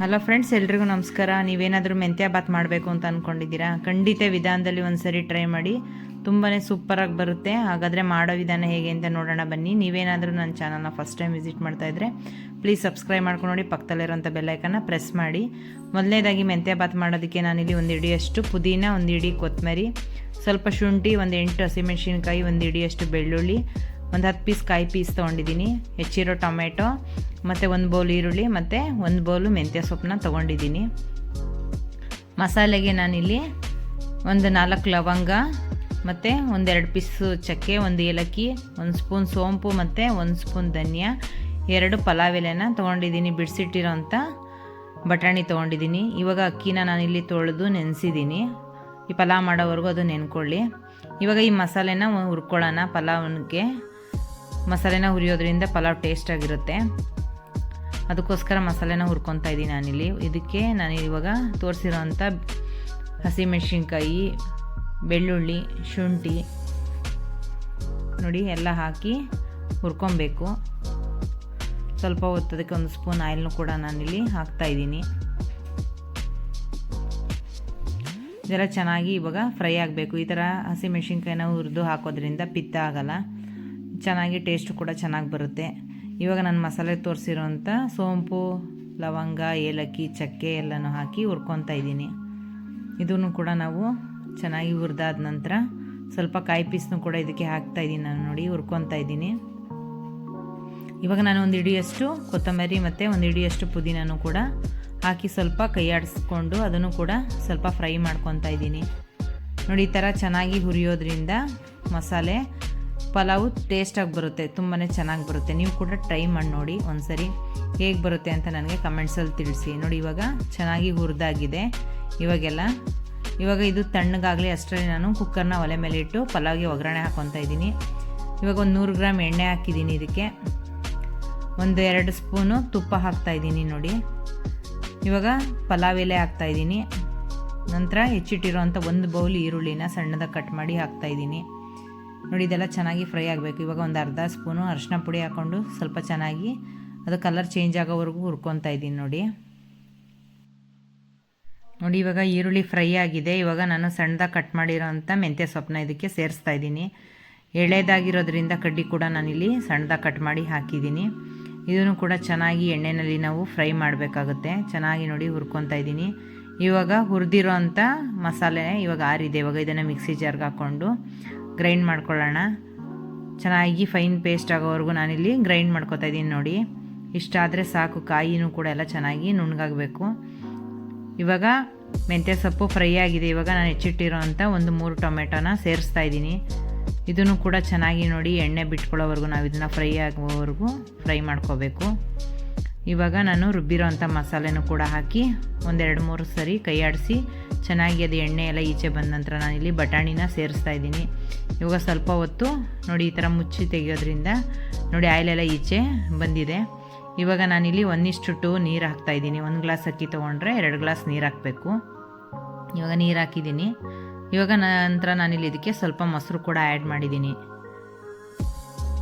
Hello friends ಎಲ್ರಿಗೂ ನಮಸ್ಕಾರ. ನೀವೇನಾದರೂ ಮೆಂತ್ಯ ಬಾತ್ ಮಾಡಬೇಕು ಅಂತ ಅಂದ್ಕೊಂಡಿದ್ದೀರಾ ಖಂಡಿತ ವಿಧಾನದಲ್ಲಿ ಒಂದು ಸರಿ ಟ್ರೈ ಮಾಡಿ ತುಂಬಾ ಸೂಪರಾಗಿ ಬರುತ್ತೆ. ಹಾಗಾದರೆ ಮಾಡೋ ವಿಧಾನ ಹೇಗೆ ಅಂತ ನೋಡೋಣ ಬನ್ನಿ. ನೀವೇನಾದರೂ ನನ್ನ ಚಾನಲ್ನ ಫಸ್ಟ್ ಟೈಮ್ ವಿಸಿಟ್ ಮಾಡ್ತಾ ಇದ್ದರೆ ಪ್ಲೀಸ್ ಸಬ್ಸ್ಕ್ರೈಬ್ ಮಾಡ್ಕೊಂಡು ನೋಡಿ ಪಕ್ಕದಲ್ಲಿರೋಂಥ ಬೆಲ್ಲೈಕನ್ನ ಪ್ರೆಸ್ ಮಾಡಿ. ಮೊದಲನೇದಾಗಿ ಮೆಂತ್ಯ ಬಾತ್ ಮಾಡೋದಕ್ಕೆ ನಾನಿಲ್ಲಿ ಒಂದು ಇಡಿಯಷ್ಟು ಪುದೀನ, ಒಂದು ಇಡಿ ಕೊತ್ತಂಬರಿ ಸ್ವಲ್ಪ ಶುಂಠಿ, ಒಂದು ಎಂಟು ಹಸಿಮೆಣಸಿನ್ಕಾಯಿ, ಒಂದು ಇಡಿಯಷ್ಟು ಬೆಳ್ಳುಳ್ಳಿ ಒಂದು ಹತ್ತು ಪೀಸ್ ಕಾಯಿ ಪೀಸ್ ತೊಗೊಂಡಿದ್ದೀನಿ. ಹೆಚ್ಚಿರೋ ಟೊಮೆಟೊ, ಮತ್ತು ಒಂದು ಬೌಲ್ ಈರುಳ್ಳಿ, ಮತ್ತು ಒಂದು ಬೌಲು ಮೆಂತ್ಯ ಸೊಪ್ಪನ್ನ ತೊಗೊಂಡಿದ್ದೀನಿ. ಮಸಾಲೆಗೆ ನಾನಿಲ್ಲಿ ಒಂದು ನಾಲ್ಕು ಲವಂಗ, ಮತ್ತು ಒಂದೆರಡು ಪೀಸು ಚಕ್ಕೆ, ಒಂದು ಏಲಕ್ಕಿ, ಒಂದು ಸ್ಪೂನ್ ಸೋಂಪು, ಮತ್ತು ಒಂದು ಸ್ಪೂನ್ ಧನಿಯಾ, ಎರಡು ಪಲಾವ್ ಎಲೆನ ತೊಗೊಂಡಿದ್ದೀನಿ. ಬಿಡಿಸಿಟ್ಟಿರೋಂಥ ಬಟಾಣಿ ತೊಗೊಂಡಿದ್ದೀನಿ. ಇವಾಗ ಅಕ್ಕಿನ ನಾನಿಲ್ಲಿ ತೊಳೆದು ನೆನೆಸಿದ್ದೀನಿ. ಈ ಪಲಾವ್ ಮಾಡೋವರೆಗೂ ಅದು ನೆನ್ಕೊಳ್ಳಿ. ಇವಾಗ ಈ ಮಸಾಲೆನ ಹುರ್ಕೊಳ್ಳೋಣ ಪಲಾವ್ಗೆ ಮಸಾಲೆನ ಹುರಿಯೋದ್ರಿಂದ ಪಲಾವ್ ಟೇಸ್ಟಾಗಿರುತ್ತೆ ಅದಕ್ಕೋಸ್ಕರ ಮಸಾಲೆನ ಹುರ್ಕೊತಾ ಇದ್ದೀನಿ ನಾನಿಲ್ಲಿ. ಇದಕ್ಕೆ ನಾನು ಇವಾಗ ತೋರಿಸಿರೋಂಥ ಹಸಿಮೆಣಸಿನ್ಕಾಯಿ, ಬೆಳ್ಳುಳ್ಳಿ, ಶುಂಠಿ ನೋಡಿ ಎಲ್ಲ ಹಾಕಿ ಹುರ್ಕೊಬೇಕು. ಸ್ವಲ್ಪ ಹೊತ್ತದಕ್ಕೆ ಒಂದು ಸ್ಪೂನ್ ಆಯಿಲ್ನು ಕೂಡ ನಾನಿಲ್ಲಿ ಹಾಕ್ತಾಯಿದ್ದೀನಿ ಇದೆಲ್ಲ ಚೆನ್ನಾಗಿ ಇವಾಗ ಫ್ರೈ ಆಗಬೇಕು. ಈ ಥರ ಹಸಿಮೆಣ್ಸಿನ್ಕಾಯಿನ ಹುರಿದು ಹಾಕೋದ್ರಿಂದ ಪಿತ್ತ ಆಗಲ್ಲ. ಚೆನ್ನಾಗಿ ಟೇಸ್ಟ್ ಕೂಡ ಚೆನ್ನಾಗಿ ಬರುತ್ತೆ. ಇವಾಗ ನಾನು ಮಸಾಲೆ ತೋರಿಸಿರೋಂಥ ಸೋಂಪು, ಲವಂಗ, ಏಲಕ್ಕಿ, ಚಕ್ಕೆ ಎಲ್ಲನೂ ಹಾಕಿ ಹುರ್ಕೊತಾ ಇದ್ದೀನಿ. ಇದನ್ನು ಕೂಡ ನಾವು ಚೆನ್ನಾಗಿ ಹುರಿದಾದ ನಂತರ ಸ್ವಲ್ಪ ಕಾಯಿ ಪೀಸ್ನು ಕೂಡ ಇದಕ್ಕೆ ಹಾಕ್ತಾ ಇದ್ದೀನಿ ನಾನು ನೋಡಿ, ಹುರ್ಕೊತಾ ಇದ್ದೀನಿ. ಇವಾಗ ನಾನು ಒಂದು ಇಡಿಯಷ್ಟು ಕೊತ್ತಂಬರಿ ಮತ್ತು ಒಂದು ಇಡಿಯಷ್ಟು ಪುದೀನೂ ಕೂಡ ಹಾಕಿ ಸ್ವಲ್ಪ ಕೈಯಾಡಿಸ್ಕೊಂಡು ಅದನ್ನು ಕೂಡ ಸ್ವಲ್ಪ ಫ್ರೈ ಮಾಡ್ಕೊತಾ ಇದ್ದೀನಿ. ನೋಡಿ, ಈ ಥರ ಚೆನ್ನಾಗಿ ಹುರಿಯೋದ್ರಿಂದ ಮಸಾಲೆ ಪಲಾವು ಟೇಸ್ಟಾಗಿ ಬರುತ್ತೆ ತುಂಬಾ ಚೆನ್ನಾಗಿ ಬರುತ್ತೆ. ನೀವು ಕೂಡ ಟ್ರೈ ಮಾಡಿ ನೋಡಿ, ಒಂದ್ಸರಿ ಹೇಗೆ ಬರುತ್ತೆ ಅಂತ ನನಗೆ ಕಮೆಂಟ್ಸಲ್ಲಿ ತಿಳಿಸಿ. ನೋಡಿ, ಇವಾಗ ಚೆನ್ನಾಗಿ ಹುರಿದಾಗಿದೆ. ಇವಾಗೆಲ್ಲ, ಇವಾಗ ಇದು ತಣ್ಣಗಾಗಲಿ ಅಷ್ಟರಲ್ಲಿ ನಾನು ಕುಕ್ಕರ್ನ ಒಲೆ ಮೇಲೆ ಇಟ್ಟು ಪಲಾವ್ಗೆ ಒಗ್ಗರಣೆ ಹಾಕ್ಕೊತಾ ಇದ್ದೀನಿ. ಇವಾಗ ಒಂದು ನೂರು ಗ್ರಾಮ್ ಎಣ್ಣೆ ಹಾಕಿದ್ದೀನಿ ಇದಕ್ಕೆ. ಒಂದು ಎರಡು ಸ್ಪೂನು ತುಪ್ಪ ಹಾಕ್ತಾಯಿದ್ದೀನಿ ನೋಡಿ. ಇವಾಗ ಪಲಾವ್ ಎಲೆ ಹಾಕ್ತಾಯಿದ್ದೀನಿ ನಂತರ ಹೆಚ್ಚಿಟ್ಟಿರೋವಂಥ ಒಂದು ಬೌಲ್ ಈರುಳ್ಳಿನ ಸಣ್ಣದಾಗಿ ಕಟ್ ಮಾಡಿ ಹಾಕ್ತಾಯಿದ್ದೀನಿ ನೋಡಿ, ಇದೆಲ್ಲ ಚೆನ್ನಾಗಿ ಫ್ರೈ ಆಗಬೇಕು. ಇವಾಗ ಒಂದು ಅರ್ಧ ಸ್ಪೂನು ಅರಿಶಿನ ಪುಡಿ ಹಾಕ್ಕೊಂಡು ಸ್ವಲ್ಪ ಚೆನ್ನಾಗಿ ಅದು ಕಲರ್ ಚೇಂಜ್ ಆಗೋವರೆಗೂ ಹುರ್ಕೊತಾ ಇದ್ದೀನಿ ನೋಡಿ. ನೋಡಿ, ಇವಾಗ ಈರುಳ್ಳಿ ಫ್ರೈ ಆಗಿದೆ. ಇವಾಗ ನಾನು ಸಣ್ಣದಾಗಿ ಕಟ್ ಮಾಡಿರೋಂಥ ಮೆಂತ್ಯ ಸೊಪ್ಪನ್ನ ಇದಕ್ಕೆ ಸೇರಿಸ್ತಾ ಇದ್ದೀನಿ. ಎಳೆದಾಗಿರೋದ್ರಿಂದ ಕಡ್ಡಿ ಕೂಡ ನಾನಿಲ್ಲಿ ಸಣ್ಣದಾಗಿ ಕಟ್ ಮಾಡಿ ಹಾಕಿದ್ದೀನಿ. ಇದನ್ನು ಕೂಡ ಚೆನ್ನಾಗಿ ಎಣ್ಣೆಯಲ್ಲಿ ನಾವು ಫ್ರೈ ಮಾಡಬೇಕಾಗುತ್ತೆ. ಚೆನ್ನಾಗಿ ನೋಡಿ ಹುರ್ಕೊತಾ ಇದ್ದೀನಿ. ಇವಾಗ ಹುರಿದಿರೋ ಅಂಥ ಮಸಾಲೆ ಇವಾಗ ಆರಿದೆ. ಇವಾಗ ಇದನ್ನು ಮಿಕ್ಸಿ ಜಾರ್ಗೆ ಹಾಕ್ಕೊಂಡು ಗ್ರೈಂಡ್ ಮಾಡ್ಕೊಳ್ಳೋಣ. ಚೆನ್ನಾಗಿ ಫೈನ್ ಪೇಸ್ಟ್ ಆಗೋವರೆಗೂ ನಾನಿಲ್ಲಿ ಗ್ರೈಂಡ್ ಮಾಡ್ಕೊತಾ ಇದ್ದೀನಿ ನೋಡಿ. ಇಷ್ಟಾದರೆ ಸಾಕು, ಕಾಯಿನೂ ಕೂಡ ಎಲ್ಲ ಚೆನ್ನಾಗಿ ನುಣ್ಣಗಾಗಬೇಕು. ಇವಾಗ ಮೆಂತ್ಯ ಸೊಪ್ಪು ಫ್ರೈ ಆಗಿದೆ. ಇವಾಗ ನಾನು ಹೆಚ್ಚಿಟ್ಟಿರೋ ಅಂಥ ಒಂದು ಮೂರು ಟೊಮೆಟೊನ ಸೇರಿಸ್ತಾ ಇದ್ದೀನಿ. ಇದನ್ನು ಕೂಡ ಚೆನ್ನಾಗಿ ನೋಡಿ ಎಣ್ಣೆ ಬಿಟ್ಕೊಳ್ಳೋವರೆಗೂ ನಾವು ಇದನ್ನು ಫ್ರೈ ಆಗುವವರೆಗೂ ಫ್ರೈ ಮಾಡ್ಕೋಬೇಕು. ಇವಾಗ ನಾನು ರುಬ್ಬಿರೋ ಅಂಥ ಮಸಾಲೆನೂ ಕೂಡ ಹಾಕಿ ಒಂದೆರಡು ಮೂರು ಸರಿ ಕೈಯಾಡಿಸಿ ಚೆನ್ನಾಗಿ ಅದು ಎಣ್ಣೆ ಎಲ್ಲ ಈಚೆ ಬಂದ ನಂತರ ನಾನಿಲ್ಲಿ ಬಟಾಣಿನ ಸೇರಿಸ್ತಾ ಇದ್ದೀನಿ. ಇವಾಗ ಸ್ವಲ್ಪ ಹೊತ್ತು ನೋಡಿ ಈ ಥರ ಮುಚ್ಚಿ ತೆಗೆಯೋದ್ರಿಂದ ನೋಡಿ ಆಯಿಲೆಲ್ಲ ಈಚೆ ಬಂದಿದೆ. ಇವಾಗ ನಾನಿಲ್ಲಿ ಒಂದಿಷ್ಟು ಟು ನೀರು ಹಾಕ್ತಾಯಿದ್ದೀನಿ ಒಂದು ಗ್ಲಾಸ್ ಅಕ್ಕಿ ತೊಗೊಂಡ್ರೆ ಎರಡು ಗ್ಲಾಸ್ ನೀರು ಹಾಕಬೇಕು. ಇವಾಗ ನೀರು ಹಾಕಿದ್ದೀನಿ. ಇವಾಗ ನಂತರ ನಾನಿಲ್ಲಿ ಇದಕ್ಕೆ ಸ್ವಲ್ಪ ಮೊಸರು ಕೂಡ ಆ್ಯಡ್ ಮಾಡಿದ್ದೀನಿ.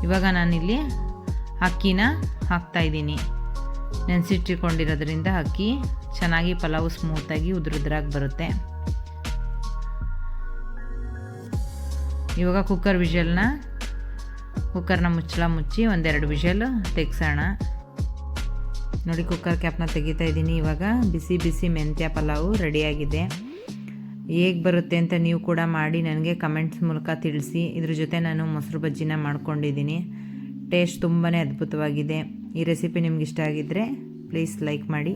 ಇವಾಗ ನಾನಿಲ್ಲಿ ಅಕ್ಕಿನ ಹಾಕ್ತಾಯಿದ್ದೀನಿ ನೆನೆಸಿಟ್ಟಿಕೊಂಡಿರೋದ್ರಿಂದ ಅಕ್ಕಿ ಚೆನ್ನಾಗಿ ಪಲಾವು ಸ್ಮೂತಾಗಿ ಉದುರುದ್ರಾಗಿ ಬರುತ್ತೆ. ಇವಾಗ ಕುಕ್ಕರ್ ವಿಷಲ್ನ ಕುಕ್ಕರ್ನ ಮುಚ್ಚಳ ಮುಚ್ಚಿ ಒಂದೆರಡು ವಿಷಲ್ ತೆಗ್ಸೋಣ. ನೋಡಿ ಕುಕ್ಕರ್ ಕ್ಯಾಪ್ನ ತೆಗಿತಾ ಇದ್ದೀನಿ. ಇವಾಗ ಬಿಸಿ ಬಿಸಿ ಮೆಂತ್ಯ ಪಲಾವು ರೆಡಿಯಾಗಿದೆ. ಹೇಗೆ ಬರುತ್ತೆ ಅಂತ ನೀವು ಕೂಡ ಮಾಡಿ ನನಗೆ ಕಮೆಂಟ್ಸ್ ಮೂಲಕ ತಿಳಿಸಿ. ಇದ್ರ ಜೊತೆ ನಾನು ಮೊಸರು ಬಜ್ಜಿನ ಮಾಡ್ಕೊಂಡಿದ್ದೀನಿ. ಟೇಸ್ಟ್ ತುಂಬಾ ಅದ್ಭುತವಾಗಿದೆ. ಈ ರೆಸಿಪಿ ನಿಮ್ಗೆ ಇಷ್ಟ ಆಗಿದ್ದರೆ ಪ್ಲೀಸ್ ಲೈಕ್ ಮಾಡಿ.